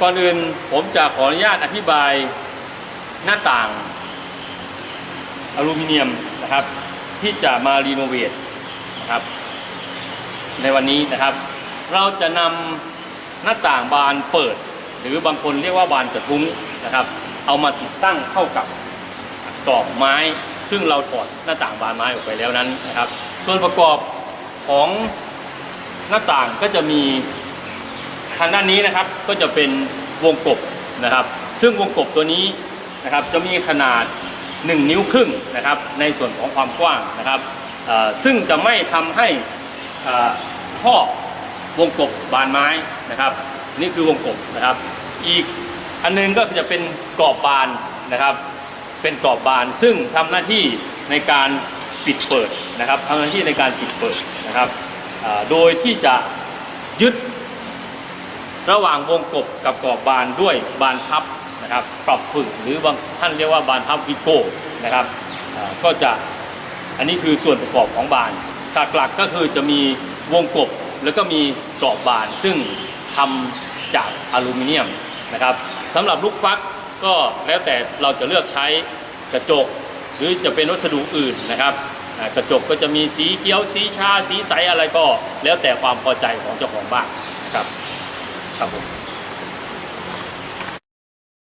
ก่อนอื่นผมจะขออนุญาตอธิบายหน้าต่างอลูมิเนียมนะครับ ที่จะมารีโนเวทนะครับในวันนี้นะครับ เราจะนำหน้าต่างบานเปิด หรือบางคนเรียกว่าบานกระทุ้งนะครับ เอามาติดตั้งเข้ากับกรอบไม้ ซึ่งเราถอดหน้าต่างบานไม้ออกไปแล้วนั้นนะครับ ส่วนประกอบของหน้าต่างก็จะมี ทางด้านนี้นะครับก็จะเป็นวงกบนะครับ ซึ่งวงกบตัวนี้นะครับจะมีขนาด 1 นิ้วครึ่งนะครับ ในส่วนของความกว้างนะครับซึ่งจะไม่ทำให้ข้อวงกบบานไม้นะครับ นี่คือวงกบนะครับ อีกอันหนึงก็จะเป็นกรอบบานนะครับ เป็นกรอบบานซึ่งทำหน้าที่ในการปิดเปิดนะครับทำหน้าที่ในการปิดเปิดนะครับโดยที่จะยึด ระหว่างวงกบกับกรอบบานด้วยบานพับนะครับปรับฝึกหรือบางท่านเรียกว่าบานพับวิโก้นะครับก็จะอันนี้คือส่วนประกอบของบานหลักๆก็คือจะมีวงกบแล้วก็มีกรอบบานซึ่งทำจากอลูมิเนียมนะครับสำหรับลูกฟักก็แล้วแต่เราจะเลือกใช้กระจก หรือจะเป็นวัสดุอื่นนะครับ กระจกก็จะมีสีเขียวสีชาสีใสอะไรก็ แล้วแต่ความพอใจของเจ้าของบ้านครับ ครับผม